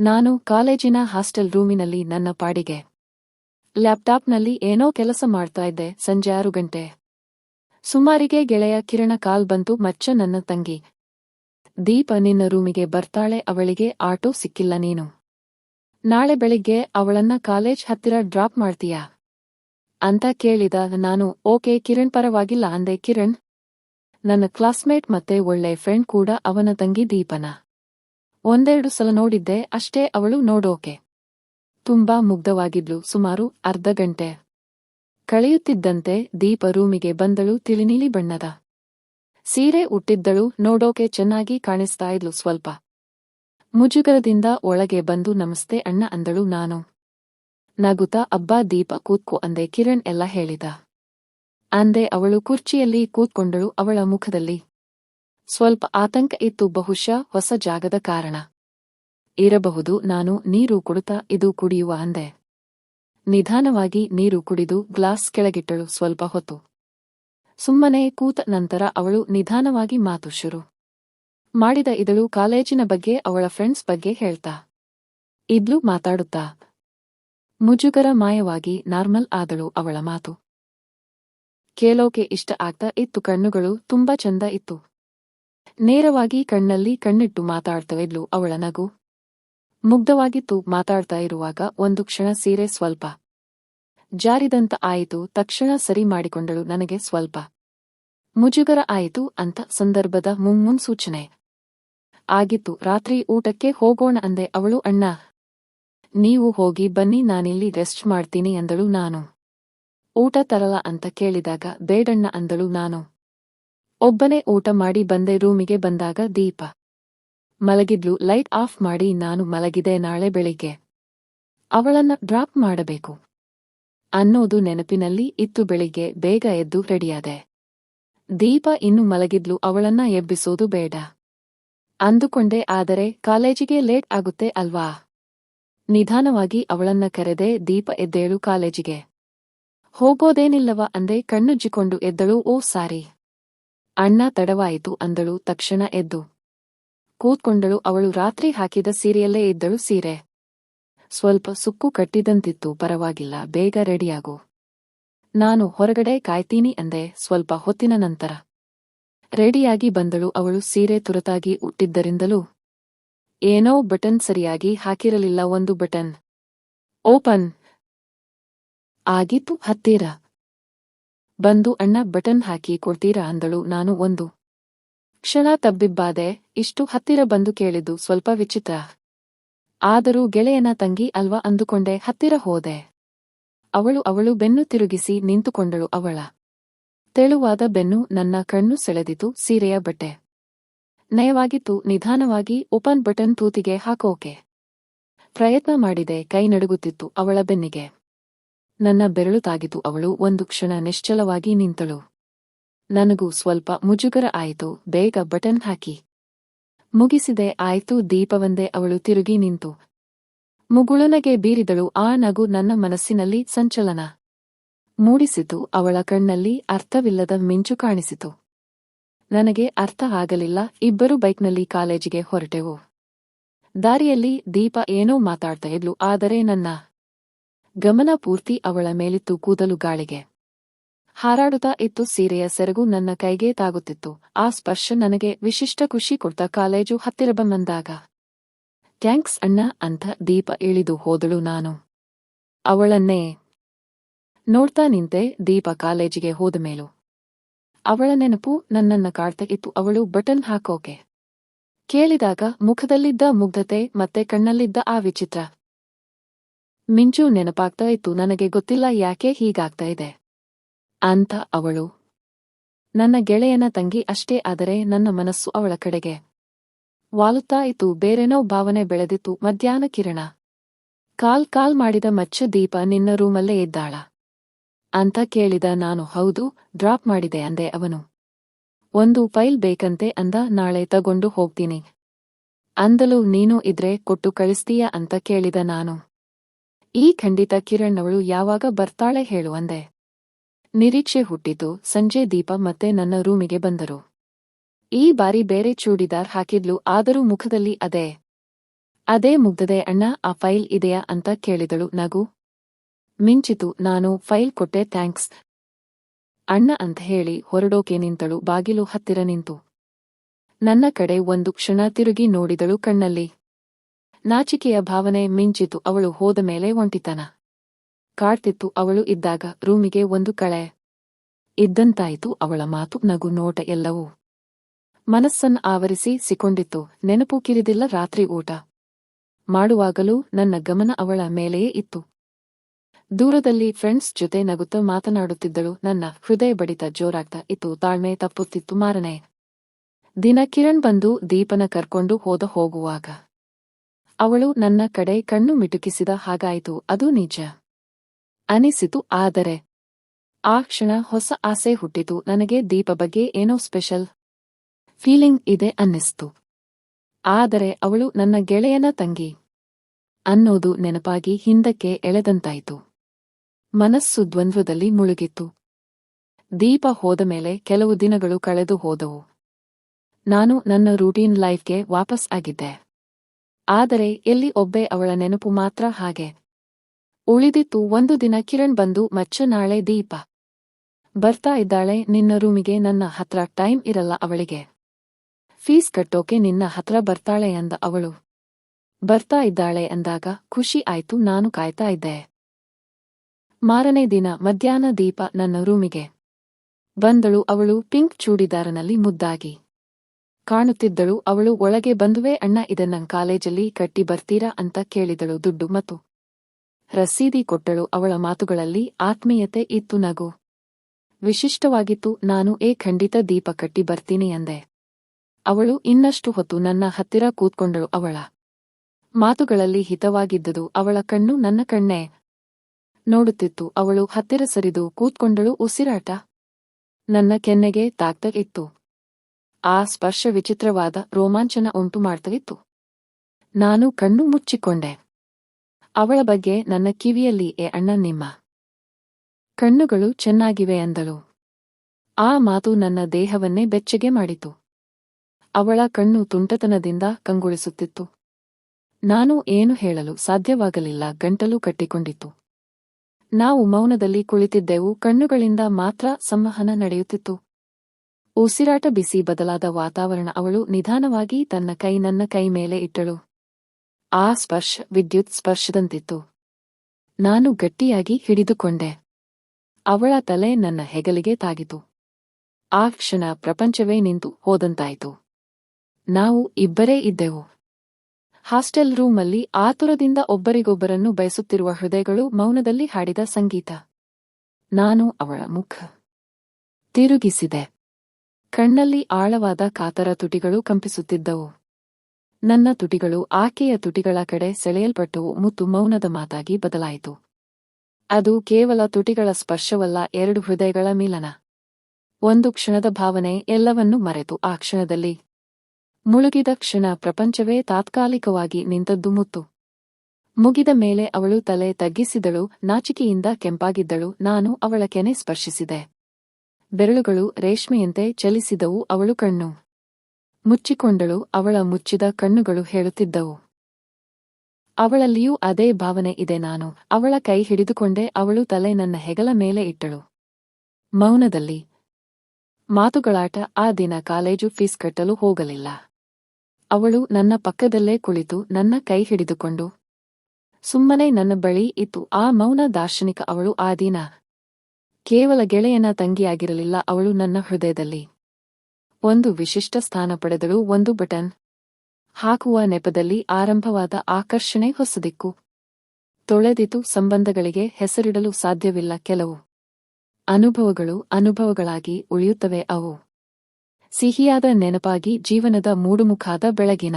ನಾನು ಕಾಲೇಜಿನ ಹಾಸ್ಟೆಲ್ ರೂಮಿನಲ್ಲಿ ನನ್ನ ಪಾಡಿಗೆ ಲ್ಯಾಪ್ಟಾಪ್ನಲ್ಲಿ ಏನೋ ಕೆಲಸ ಮಾಡ್ತಾ ಇದ್ದೆ ಸಂಜೆ ಆರು ಗಂಟೆ. ಸುಮಾರಿಗೆ ಗೆಳೆಯ ಕಿರಣ ಕಾಲ್ ಬಂತು, ಮಚ್ಚ ನನ್ನ ತಂಗಿ. ದೀಪ ನಿನ್ನ ರೂಮಿಗೆ ಬರ್ತಾಳೆ, ಅವಳಿಗೆ ಆಟೋ ಸಿಕ್ಕಿಲ್ಲ ನೀನು. ನಾಳೆ ಬೆಳಿಗ್ಗೆ ಅವಳನ್ನ ಕಾಲೇಜ್ ಹತ್ತಿರ ಡ್ರಾಪ್ ಮಾಡ್ತೀಯಾ? ಅಂತ ಕೇಳಿದ ನಾನು, ಓಕೆ, ಕಿರಣ್ ಪರವಾಗಿಲ್ಲ, ಅಂದೆ, ಕಿರಣ್, ನನ್ನ ಕ್ಲಾಸ್ಮೇಟ್ ಮತ್ತೆ ಒಳ್ಳೆ ಫ್ರೆಂಡ್ ಕೂಡ ಅವನ ತಂಗಿ ದೀಪನ. ಒಂದೆರಡು ಸಲ ನೋಡಿದ್ದೆ, ಅಷ್ಟೇ ಅವಳು ನೋಡೋಕೆ. ತುಂಬಾ ಮುಗ್ಧವಾಗಿದ್ಲು, ಸುಮಾರು ಅರ್ಧ ಗಂಟೆ. ಕಳೆಯುತ್ತಿದ್ದಂತೆ ದೀಪ ರೂಮಿಗೆ ಬಂದಳು ತಿಳಿನೀಲಿ ಬಣ್ಣದ. ಸೀರೆ ಉಟ್ಟಿದ್ದಳು, ನೋಡೋಕೆ ಚೆನ್ನಾಗಿ ಕಾಣಿಸ್ತಾ ಇದ್ಲು ಸ್ವಲ್ಪ. ಮುಜುಗರದಿಂದ ಒಳಗೆ ಬಂದು, ನಮಸ್ತೆ ಅಣ್ಣ ಅಂದಳು ನಾನು. ನಗುತ್ತಾ, ಅಬ್ಬಾ ದೀಪ ಕೂತ್ಕೋ ಅಂದೆ ಕಿರಣ್ ಎಲ್ಲ ಹೇಳಿದ. ಅಂದೆ ಅವಳು ಕುರ್ಚಿಯಲ್ಲಿ ಕೂತ್ಕೊಂಡಳು ಅವಳ ಮುಖದಲ್ಲಿ. ಸ್ವಲ್ಪ ಆತಂಕ ಇತ್ತು ಬಹುಶಃ ಹೊಸ ಜಾಗದ ಕಾರಣ. ಇರಬಹುದು ನಾನು ನೀರು ಕುಡುತ್ತಾ ಇದು ಕುಡಿಯುವ ಅಂದೆ. ನಿಧಾನವಾಗಿ ನೀರು ಕುಡಿದು ಗ್ಲಾಸ್ ಕೆಳಗಿಟ್ಟಳು ಸ್ವಲ್ಪ ಹೊತ್ತು. ಸುಮ್ಮನೆ ಕೂತ ನಂತರ ಅವಳು ನಿಧಾನವಾಗಿ ಮಾತು ಶುರು. ಮಾಡಿದ ಇದಳು ಕಾಲೇಜಿನ ಬಗ್ಗೆ ಅವಳ ಫ್ರೆಂಡ್ಸ್ ಬಗ್ಗೆ ಹೇಳ್ತಾ. ಇದ್ಲು ಮಾತಾಡುತ್ತಾ. ಮುಜುಗರ ಮಾಯವಾಗಿ ನಾರ್ಮಲ್ ಆದಳು ಅವಳ ಮಾತು. ಕೇಳೋಕೆ ಇಷ್ಟ ಆಗ್ತಾ ಇತ್ತು ಕಣ್ಣುಗಳು ತುಂಬಾ ಚಂದ ಇತ್ತು. ನೇರವಾಗಿ ಕಣ್ಣಲ್ಲಿ ಕಣ್ಣಿಟ್ಟು ಮಾತಾಡ್ತಾ ಇದ್ಲು ಅವಳ ನಗು. ಮುಗ್ಧವಾಗಿತ್ತು ಮಾತಾಡ್ತಾ ಇರುವಾಗ ಒಂದು ಕ್ಷಣ ಸೀರೆ ಸ್ವಲ್ಪ ಜಾರಿದಂತ ಆಯಿತು, ತಕ್ಷಣ ಸರಿ ಮಾಡಿಕೊಂಡಳು ನನಗೆ ಸ್ವಲ್ಪ. ಮುಜುಗರ ಆಯಿತು ಅಂತ ಸಂದರ್ಭದ ಮುನ್ಸೂಚನೆ ಆಗಿತ್ತು, ರಾತ್ರಿ ಊಟಕ್ಕೆ ಹೋಗೋಣ ಅಂದೆ ಅವಳು, ಅಣ್ಣ, ನೀವು ಹೋಗಿ ಬನ್ನಿ, ನಾನಿಲ್ಲಿ ರೆಸ್ಟ್ ಮಾಡ್ತೀನಿ ಅಂದಳು ನಾನು. ಊಟ ತರಲ ಅಂತ ಕೇಳಿದಾಗ, ಬೇಡಣ್ಣ ಅಂದಳು ನಾನು. ಒಬ್ಬನೇ ಊಟ ಮಾಡಿ ಬಂದೆ ರೂಮಿಗೆ ಬಂದಾಗ ದೀಪ. ಮಲಗಿದ್ಲು, ಲೈಟ್ ಆಫ್ ಮಾಡಿ ನಾನು ಮಲಗಿದೆ ನಾಳೆ ಬೆಳಿಗ್ಗೆ. ಅವಳನ್ನ ಡ್ರಾಪ್ ಮಾಡಬೇಕು. ಅನ್ನೋದು ನೆನಪಿನಲ್ಲಿ ಇತ್ತು ಬೆಳಿಗ್ಗೆ, ಬೇಗ ಎದ್ದು ರೆಡಿಯಾದೆ. ದೀಪ ಇನ್ನು ಮಲಗಿದ್ಲು, ಅವಳನ್ನ ಎಬ್ಬಿಸೋದು ಬೇಡ. ಅಂದುಕೊಂಡೆ, ಆದರೆ ಕಾಲೇಜಿಗೆ ಲೇಟ್ ಆಗುತ್ತೆ ಅಲ್ವಾ? ನಿಧಾನವಾಗಿ ಅವಳನ್ನ ಕರೆದೆ, ದೀಪ ಎದ್ದೇಳು ಕಾಲೇಜಿಗೆ. ಹೋಗೋದೇನಿಲ್ಲವ ಅಂದೆ, ಕಣ್ಣುಜ್ಜಿಕೊಂಡು ಎದ್ದಳು, ಓ ಸಾರಿ. ಅಣ್ಣ ತಡವಾಯಿತು ಅಂದಳು ತಕ್ಷಣ ಎದ್ದು. ಕೂತ್ಕೊಂಡಳು ಅವಳು ರಾತ್ರಿ ಹಾಕಿದ ಸೀರೆಯಲ್ಲೇ ಇದ್ದಳು ಸೀರೆ. ಸ್ವಲ್ಪ ಸುಕ್ಕು ಕಟ್ಟಿದಂತಿತ್ತು ಪರವಾಗಿಲ್ಲ ಬೇಗ ರೆಡಿಯಾಗು. ನಾನು ಹೊರಗಡೆ ಕಾಯ್ತೀನಿ ಅಂದೆ ಸ್ವಲ್ಪ ಹೊತ್ತಿನ ನಂತರ. ರೆಡಿಯಾಗಿ ಬಂದಳು ಅವಳು ಸೀರೆ ತುರತಾಗಿ ಉಟ್ಟಿದ್ದರಿಂದಲೂ. ಏನೋ ಬಟನ್ ಸರಿಯಾಗಿ ಹಾಕಿರಲಿಲ್ಲ ಒಂದು ಬಟನ್. ಓಪನ್. ಆಗಿತ್ತು ಹತ್ತಿರ. ಬಂದು ಅಣ್ಣ ಬಟನ್ ಹಾಕಿ ಕೊಡ್ತೀರಾ ಅಂದಳು ನಾನು ಒಂದು. ಕ್ಷಣ ತಬ್ಬಿಬ್ಬಾದೆ ಇಷ್ಟು ಹತ್ತಿರ ಬಂದು ಕೇಳಿದ್ದು ಸ್ವಲ್ಪ ವಿಚಿತ್ರ. ಆದರೂ ಗೆಳೆಯನ ತಂಗಿ ಅಲ್ವಾ ಅಂದುಕೊಂಡೆ ಹತ್ತಿರ ಹೋದೆ. ಅವಳು ಅವಳು ಬೆನ್ನು ತಿರುಗಿಸಿ ನಿಂತುಕೊಂಡಳು ಅವಳ. ತೆಳುವಾದ ಬೆನ್ನು ನನ್ನ ಕಣ್ಣು ಸೆಳೆದಿತು ಸೀರೆಯ ಬಟ್ಟೆ. ನಯವಾಗಿತ್ತು ನಿಧಾನವಾಗಿ ಓಪನ್ ಬಟನ್ ತೂತಿಗೆ ಹಾಕೋಕೆ. ಪ್ರಯತ್ನ ಮಾಡಿದೆ ಕೈ ನಡುಗುತ್ತಿತ್ತು ಅವಳ ಬೆನ್ನಿಗೆ. ನನ್ನ ಬೆರಳು ತಾಗಿತು ಅವಳು ಒಂದು ಕ್ಷಣ ನಿಶ್ಚಲವಾಗಿ ನಿಂತಳು. ನನಗೂ ಸ್ವಲ್ಪ ಮುಜುಗರ ಆಯಿತು, ಬೇಗ ಬಟನ್ ಹಾಕಿ. ಮುಗಿಸಿದೆ, ಆಯ್ತು, ದೀಪವಂದೆ ಅವಳು ತಿರುಗಿ ನಿಂತು. ಮುಗುಳನಗೆ ಬೀರಿದಳು, ಆ ನಗು ನನ್ನ ಮನಸ್ಸಿನಲ್ಲಿ ಸಂಚಲನ. ಮೂಡಿಸಿತು, ಅವಳ ಕಣ್ಣಲ್ಲಿ ಅರ್ಥವಿಲ್ಲದ ಮಿಂಚು ಕಾಣಿಸಿತು. ನನಗೆ ಅರ್ಥ ಆಗಲಿಲ್ಲ, ಇಬ್ಬರು ಬೈಕ್ನಲ್ಲಿ ಕಾಲೇಜಿಗೆ ಹೊರಟೆವು. ದಾರಿಯಲ್ಲಿ ದೀಪ ಏನೋ ಮಾತಾಡ್ತಾ ಇದ್ಲು, ಆದರೆ ನನ್ನ ಗಮನ ಪೂರ್ತಿ ಅವಳ ಮೇಲಿತ್ತು ಕೂದಲು ಗಾಳಿಗೆ. ಹಾರಾಡುತ್ತಾ ಇತ್ತು ಸೀರೆಯ ಸೆರಗು ನನ್ನ ಕೈಗೆ ತಾಗುತ್ತಿತ್ತು. ಆ ಸ್ಪರ್ಶ ನನಗೆ ವಿಶಿಷ್ಟ ಖುಷಿ ಕೊಡ್ತ ಕಾಲೇಜು ಹತ್ತಿರ ಬಂದಾಗ. ಥ್ಯಾಂಕ್ಸ್ ಅಣ್ಣ ಅಂತ ದೀಪ ಇಳಿದು ಹೋದಳು ನಾನು. ಅವಳನ್ನೇ ನೋಡ್ತಾ ನಿಂತೆ ದೀಪ ಕಾಲೇಜಿಗೆ ಹೋದ ಮೇಲೂ. ಅವಳ ನೆನಪು ನನ್ನನ್ನ ಕಾಡ್ತಾ ಇತ್ತು. ಅವಳು ಬಟನ್ ಹಾಕೋಕೆ. ಕೇಳಿದಾಗ ಮುಖದಲ್ಲಿದ್ದ ಮುಗ್ಧತೆ ಮತ್ತೆ ಕಣ್ಣಲ್ಲಿದ್ದ ಆ ವಿಚಿತ್ರ ಮಿಂಚು ನೆನಪಾಗ್ತಾ ಇತ್ತು, ನನಗೆ ಗೊತ್ತಿಲ್ಲ ಯಾಕೆ ಹೀಗಾಗ್ತಾ ಇದೆ. ಅಂತ ಅವಳು. ನನ್ನ ಗೆಳೆಯನ ತಂಗಿ ಅಷ್ಟೇ, ಆದರೆ ನನ್ನ ಮನಸ್ಸು ಅವಳ ಕಡೆಗೆ. ವಾಲುತ್ತಾ ಇತ್ತು, ಬೇರೆನೋ ಭಾವನೆ ಬೆಳೆದಿತ್ತು, ಮಧ್ಯಾಹ್ನ ಕಿರಣ. ಕಾಲ್ ಕಾಲ್ ಮಾಡಿದ ಮಚ್ಚ ದೀಪ ನಿನ್ನ ರೂಮಲ್ಲೇ ಇದ್ದಾಳ. ಅಂತ ಕೇಳಿದ ನಾನು, ಹೌದು, ಡ್ರಾಪ್ ಮಾಡಿದೆ ಅಂದೆ ಅವನು. ಒಂದು ಫೈಲ್ ಬೇಕಂತೆ ಅಂದ, ನಾಳೆ ತಗೊಂಡು ಹೋಗ್ತೀನಿ. ಅಂದಲು, ನೀನು ಇದ್ರೆ ಕೊಟ್ಟು ಕಳಿಸ್ತೀಯಾ ಅಂತ ಕೇಳಿದ ನಾನು. ಈ ಖಂಡಿತ ಕಿರಣ್ ಅವಳು ಯಾವಾಗ ಬರ್ತಾಳೆ ಹೇಳು ಅಂದೆ. ನಿರೀಕ್ಷೆ ಹುಟ್ಟಿತು, ಸಂಜೆ ದೀಪ ಮತ್ತೆ ನನ್ನ ರೂಮಿಗೆ ಬಂದರು. ಈ ಬಾರಿ ಬೇರೆ ಚೂಡಿದಾರ್ ಹಾಕಿದ್ಲು, ಆದರೂ ಮುಖದಲ್ಲಿ ಅದೇ. ಅದೇ ಮುಗ್ಧದೆ ಅಣ್ಣ, ಆ ಫೈಲ್ ಇದೆಯಾ? ಅಂತ ಕೇಳಿದಳು ನಗು. ಮಿಂಚಿತು, ನಾನು ಫೈಲ್ ಕೊಟ್ಟೆ, ಥ್ಯಾಂಕ್ಸ್. ಅಣ್ಣ ಅಂತ ಹೇಳಿ ಹೊರಡೋಕೆ ನಿಂತಳು, ಬಾಗಿಲು ಹತ್ತಿರ ನಿಂತು. ನನ್ನ ಕಡೆ ಒಂದು ಕ್ಷಣ ತಿರುಗಿ ನೋಡಿದಳು ಕಣ್ಣಲ್ಲಿ. ನಾಚಿಕೆಯ ಭಾವನೆ ಮಿಂಚಿತು, ಅವಳು ಹೋದ ಮೇಲೆ ಒಂಟಿತನ. ಕಾಡ್ತಿತ್ತು, ಅವಳು ಇದ್ದಾಗ ರೂಮಿಗೆ ಒಂದು ಕಳೆ. ಇದ್ದಂತಾಯಿತು, ಅವಳ ಮಾತು, ನಗು, ನೋಟ ಎಲ್ಲವೂ. ಮನಸ್ಸನ್ನ ಆವರಿಸಿ ಸಿಕೊಂಡಿತ್ತು ನೆನಪು ಕಿರಿದಿಲ್ಲ, ರಾತ್ರಿ ಊಟ. ಮಾಡುವಾಗಲೂ ನನ್ನ ಗಮನ ಅವಳ ಮೇಲೆಯೇ ಇತ್ತು. ದೂರದಲ್ಲಿ ಫ್ರೆಂಡ್ಸ್ ಜೊತೆ ನಗುತ್ತಾ ಮಾತನಾಡುತ್ತಿದ್ದಳು, ನನ್ನ ಹೃದಯ ಬಡಿತ ಜೋರಾಗ್ತಾ ಇತ್ತು, ತಾಳ್ಮೆ ತಪ್ಪುತ್ತಿತ್ತು ಮಾರನೆ. ದಿನ ಕಿರಣ್ ಬಂದು ದೀಪನ ಕರ್ಕೊಂಡು ಹೋದ ಹೋಗುವಾಗ. ಅವಳು ನನ್ನ ಕಡೆ ಕಣ್ಣು ಮಿಟುಕಿಸಿದ ಹಾಗಾಯಿತು, ಅದು ನಿಜ. ಅನಿಸಿತು, ಆದರೆ ಆ ಕ್ಷಣ ಹೊಸ ಆಸೆ ಹುಟ್ಟಿತು, ನನಗೆ ದೀಪ ಬಗ್ಗೆ ಏನೋ ಸ್ಪೆಷಲ್ ಫೀಲಿಂಗ್ ಇದೆ ಅನ್ನಿಸ್ತು. ಆದರೆ ಅವಳು ನನ್ನ ಗೆಳೆಯನ ತಂಗಿ ಅನ್ನೋದು ನೆನಪಾಗಿ ಹಿಂದಕ್ಕೆ ಎಳೆದಂತಾಯಿತು. ಮನಸ್ಸು ದ್ವಂದ್ವದಲ್ಲಿ ಮುಳುಗಿತ್ತು. ದೀಪ ಹೋದ ಮೇಲೆ ಕೆಲವು ದಿನಗಳು ಕಳೆದು ಹೋದವು. ನಾನು ನನ್ನ ರೂಟೀನ್ ಲೈಫ್ಗೆ ವಾಪಸ್ ಆಗಿದ್ದೆ. ಆದರೆ ಎಲ್ಲಿ ಒಬ್ಬೆ ಅವಳ ನೆನಪು ಮಾತ್ರ ಹಾಗೆ. ಉಳಿದಿತ್ತು ಒಂದು ದಿನ ಕಿರಣ್ ಬಂದು ಮಚ್ಚ ನಾಳೆ ದೀಪ. ಬರ್ತಾ ಇದ್ದಾಳೆ, ನಿನ್ನ ರೂಮಿಗೆ ನನ್ನ ಹತ್ರ ಟೈಮ್ ಇರಲ್ಲ ಅವಳಿಗೆ. ಫೀಸ್ ಕಟ್ಟೋಕೆ ನಿನ್ನ ಹತ್ರ ಬರ್ತಾಳೆ ಅಂದ ಅವಳು. ಬರ್ತಾ ಇದ್ದಾಳೆ ಅಂದಾಗ ಖುಷಿ ಆಯ್ತು, ನಾನು ಕಾಯ್ತಾ ಇದ್ದೆ. ಮಾರನೇ ದಿನ ಮಧ್ಯಾಹ್ನ ದೀಪ ನನ್ನ ರೂಮಿಗೆ. ಬಂದಳು ಅವಳು ಪಿಂಕ್ ಚೂಡಿದಾರನಲ್ಲಿ ಮುದ್ದಾಗಿ. ಕಾಣುತ್ತಿದ್ದಳು, ಅವಳು ಒಳಗೆ ಬಂದುವೆ, ಅಣ್ಣ ಇದನ್ನ ಕಾಲೇಜಲ್ಲಿ ಕಟ್ಟಿ ಬರ್ತೀರಾ? ಅಂತ ಕೇಳಿದಳು ದುಡ್ಡು ಮತ್ತು ರಸೀದಿ ಕೊಟ್ಟಳು ಅವಳ ಮಾತುಗಳಲ್ಲಿ ಆತ್ಮೀಯತೆ ಇತ್ತು ನಗು. ವಿಶಿಷ್ಟವಾಗಿತ್ತು, ನಾನು ಏ ಖಂಡಿತ ದೀಪ ಕಟ್ಟಿ ಬರ್ತೀನಿ ಅಂದೆ. ಅವಳು ಇನ್ನಷ್ಟು ಹೊತ್ತು ನನ್ನ ಹತ್ತಿರ ಕೂತ್ಕೊಂಡಳು ಅವಳ ಮಾತುಗಳಲ್ಲಿ ಹಿತವಾಗಿದ್ದುದು, ಅವಳ ಕಣ್ಣು ನನ್ನ ಕಣ್ಣೇ ನೋಡುತ್ತಿತ್ತು, ಅವಳು ಹತ್ತಿರ ಸರಿದು ಕೂತ್ಕೊಂಡಳು, ಉಸಿರಾಟ? ನನ್ನ ಕೆನ್ನೆಗೆ ತಾಕ್ತ ಇತ್ತು. ಆ ಸ್ಪರ್ಶ ವಿಚಿತ್ರವಾದ ರೋಮಾಂಚನ ಉಂಟು ಮಾಡ್ತವಿತ್ತು. ನಾನು ಕಣ್ಣು ಮುಚ್ಚಿಕೊಂಡೆ. ಅವಳ ಬಗ್ಗೆ ನನ್ನ ಕಿವಿಯಲ್ಲಿ ಎ ಅಣ್ಣ ನಿಮ್ಮ ಕಣ್ಣುಗಳು ಚೆನ್ನಾಗಿವೆ ಅಂದಳು. ಆ ಮಾತು ನನ್ನ ದೇಹವನ್ನೇ ಬೆಚ್ಚಗೆ ಮಾಡಿತು. ಅವಳ ಕಣ್ಣು ತುಂಟತನದಿಂದ ಕಂಗೊಳಿಸುತ್ತಿತ್ತು. ನಾನು ಏನು ಹೇಳಲು ಸಾಧ್ಯವಾಗಲಿಲ್ಲ ಗಂಟಲು ಕಟ್ಟಿಕೊಂಡಿತು ನಾವು ಮೌನದಲ್ಲಿ ಕುಳಿತಿದ್ದೆವು, ಕಣ್ಣುಗಳಿಂದ ಮಾತ್ರ ಸಂವಹನ ನಡೆಯುತ್ತಿತ್ತು. ಉಸಿರಾಟ ಬಿಸಿ ಬದಲಾದ ವಾತಾವರಣ ಅವಳು ನಿಧಾನವಾಗಿ ತನ್ನ ಕೈ ನನ್ನ ಕೈ ಮೇಲೆ ಇಟ್ಟಳು. ಆ ಸ್ಪರ್ಶ ವಿದ್ಯುತ್ ಸ್ಪರ್ಶದಂತಿತ್ತು. ನಾನು ಗಟ್ಟಿಯಾಗಿ ಹಿಡಿದುಕೊಂಡೆ. ಅವಳ ತಲೆ ನನ್ನ ಹೆಗಲಿಗೆ ತಾಗಿತು. ಆ ಕ್ಷಣ ಪ್ರಪಂಚವೇ ನಿಂತು ಹೋದಂತಾಯಿತು. ನಾವು ಇಬ್ಬರೇ ಇದ್ದೆವು. ಹಾಸ್ಟೆಲ್ ರೂಮಲ್ಲಿ ಆತುರದಿಂದ ಒಬ್ಬರಿಗೊಬ್ಬರನ್ನು ಬಯಸುತ್ತಿರುವ ಹೃದಯಗಳು ಮೌನದಲ್ಲಿ ಹಾಡಿದ ಸಂಗೀತ. ನಾನು ಅವಳ ಮುಖ ತಿರುಗಿಸಿದೆ. ಕಣ್ಣಲ್ಲಿ ಆಳವಾದ ಕಾತರ ತುಟಿಗಳು ಕಂಪಿಸುತ್ತಿದ್ದವು. ನನ್ನ ತುಟಿಗಳು ಆಕೆಯ ತುಟಿಗಳ ಕಡೆ ಸೆಳೆಯಲ್ಪಟ್ಟವು ಮುತ್ತು ಮೌನದ ಮಾತಾಗಿ ಬದಲಾಯಿತು. ಅದು ಕೇವಲ ತುಟಿಗಳ ಸ್ಪರ್ಶವಲ್ಲ, ಎರಡು ಹೃದಯಗಳ ಮಿಲನ. ಒಂದು ಕ್ಷಣದ ಭಾವನೆ ಎಲ್ಲವನ್ನೂ ಮರೆತು ಆ ಕ್ಷಣದಲ್ಲಿ. ಮುಳುಗಿದ ಕ್ಷಣ ಪ್ರಪಂಚವೇ ತಾತ್ಕಾಲಿಕವಾಗಿ ನಿಂತದ್ದು ಮುತ್ತು. ಮುಗಿದ ಮೇಲೆ ಅವಳು ತಲೆ ತಗ್ಗಿಸಿದಳು, ನಾಚಿಕೆಯಿಂದ ಕೆಂಪಾಗಿದ್ದಳು, ನಾನು ಅವಳ ಕೆನೆ ಸ್ಪರ್ಶಿಸಿದೆ. ಬೆರಳುಗಳು ರೇಷ್ಮೆಯಂತೆ ಚಲಿಸಿದವು ಅವಳು ಕಣ್ಣು. ಮುಚ್ಚಿಕೊಂಡಳು ಅವಳ ಮುಚ್ಚಿದ ಕಣ್ಣುಗಳು ಹೇಳುತ್ತಿದ್ದವು. ಅವಳಲ್ಲಿಯೂ ಅದೇ ಭಾವನೆ ಇದೆ ನಾನು. ಅವಳ ಕೈ ಹಿಡಿದುಕೊಂಡೆ ಅವಳು ತಲೆ ನನ್ನ ಹೆಗಲ ಮೇಲೆ ಇಟ್ಟಳು. ಮೌನದಲ್ಲಿ. ಮಾತುಗಳಾಟ ಆ ದಿನ ಕಾಲೇಜು ಫೀಸ್ ಕಟ್ಟಲು ಹೋಗಲಿಲ್ಲ. ಅವಳು ನನ್ನ ಪಕ್ಕದಲ್ಲೇ ಕುಳಿತು ನನ್ನ ಕೈ ಹಿಡಿದುಕೊಂಡು. ಸುಮ್ಮನೆ ನನ್ನ ಬಳಿ ಇತ್ತು. ಆ ಮೌನ ದಾರ್ಶನಿಕ ಅವಳು ಆ ದಿನ. ಕೇವಲ ಗೆಳೆಯನ ತಂಗಿಯಾಗಿರಲಿಲ್ಲ ಅವಳು ನನ್ನ ಹೃದಯದಲ್ಲಿ. ಒಂದು ವಿಶಿಷ್ಟ ಸ್ಥಾನ ಪಡೆದಳು ಒಂದು ಬಟನ್. ಹಾಕುವ ನೆಪದಲ್ಲಿ ಆರಂಭವಾದ ಆಕರ್ಷಣೆ ಹೊಸದಿಕ್ಕು. ತೊಳೆದಿತು ಸಂಬಂಧಗಳಿಗೆ ಹೆಸರಿಡಲು ಸಾಧ್ಯವಿಲ್ಲ ಕೆಲವು. ಅನುಭವಗಳು ಅನುಭವಗಳಾಗಿ ಉಳಿಯುತ್ತವೆ ಅವು. ಸಿಹಿಯಾದ ನೆನಪಾಗಿ ಜೀವನದ ಮೂಡುಮುಖಾದ ಬೆಳಗಿನ.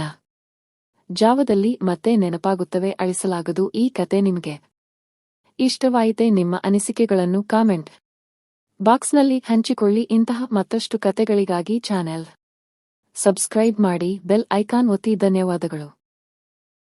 ಜಾವದಲ್ಲಿ ಮತ್ತೆ ನೆನಪಾಗುತ್ತವೆ ಅಳಿಸಲಾಗದು ಈ ಕತೆ ನಿಮಗೆ. ಇಷ್ಟವಾಯಿತೆ ನಿಮ್ಮ ಅನಿಸಿಕೆಗಳನ್ನು ಕಾಮೆಂಟ್ ಬಾಕ್ಸ್ನಲ್ಲಿ ಹಂಚಿಕೊಳ್ಳಿ ಇಂತಹ ಮತ್ತಷ್ಟು ಕತೆಗಳಿಗಾಗಿ ಚಾನೆಲ್ ಸಬ್ಸ್ಕ್ರೈಬ್ ಮಾಡಿ ಬೆಲ್ ಐಕಾನ್ ಒತ್ತಿ ಧನ್ಯವಾದಗಳು